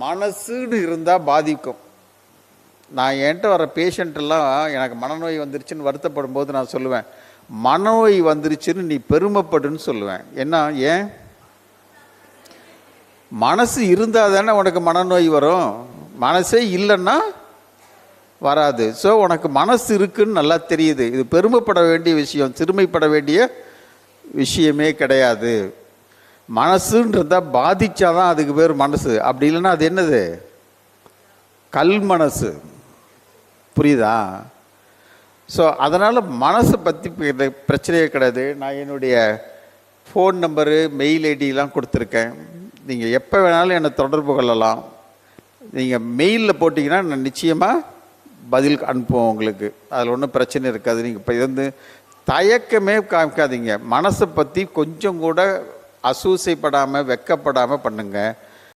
மனசுன்னு இருந்தால் பாதிக்கும். நான் என்கிட்ட வர பேஷண்ட்டெல்லாம் எனக்கு மனநோய் வந்துருச்சுன்னு வருத்தப்படும் போது நான் சொல்லுவேன் மனநோய் வந்துருச்சுன்னு நீ பெருமைப்படுன்னு சொல்லுவேன். என்ன ஏன்? மனசு இருந்தால் தானே உனக்கு மனநோய் வரும். மனசே இல்லைன்னா வராது. ஸோ உனக்கு மனசு இருக்குன்னு நல்லா தெரியுது. இது பெருமைப்பட வேண்டிய விஷயம் சிறுமைப்பட வேண்டிய விஷயமே கிடையாது. மனசுன்றதா பாதிச்சாதான் அதுக்கு பேர் மனசு. அப்படி இல்லைன்னா அது என்னது? கல் மனசு. புரியுதா? ஸோ அதனால் மனசை பற்றி பிரச்சனையே கிடையாது. நான் என்னுடைய ஃபோன் நம்பரு மெயில் ஐடிலாம் கொடுத்துருக்கேன். நீங்கள் எப்போ வேணாலும் என்னை தொடர்பு கொள்ளலாம். நீங்கள் மெயிலில் போட்டிங்கன்னா நான் நிச்சயமாக பதில் அனுப்புவோம் உங்களுக்கு. அதில் ஒன்றும் பிரச்சனை இருக்காது. நீங்கள் இப்போ இது வந்து தயக்கமே காமிக்காதீங்க. மனசை பற்றி கொஞ்சம் கூட அசூசைப்படாமல் வெக்கப்படாமல் பண்ணுங்கள்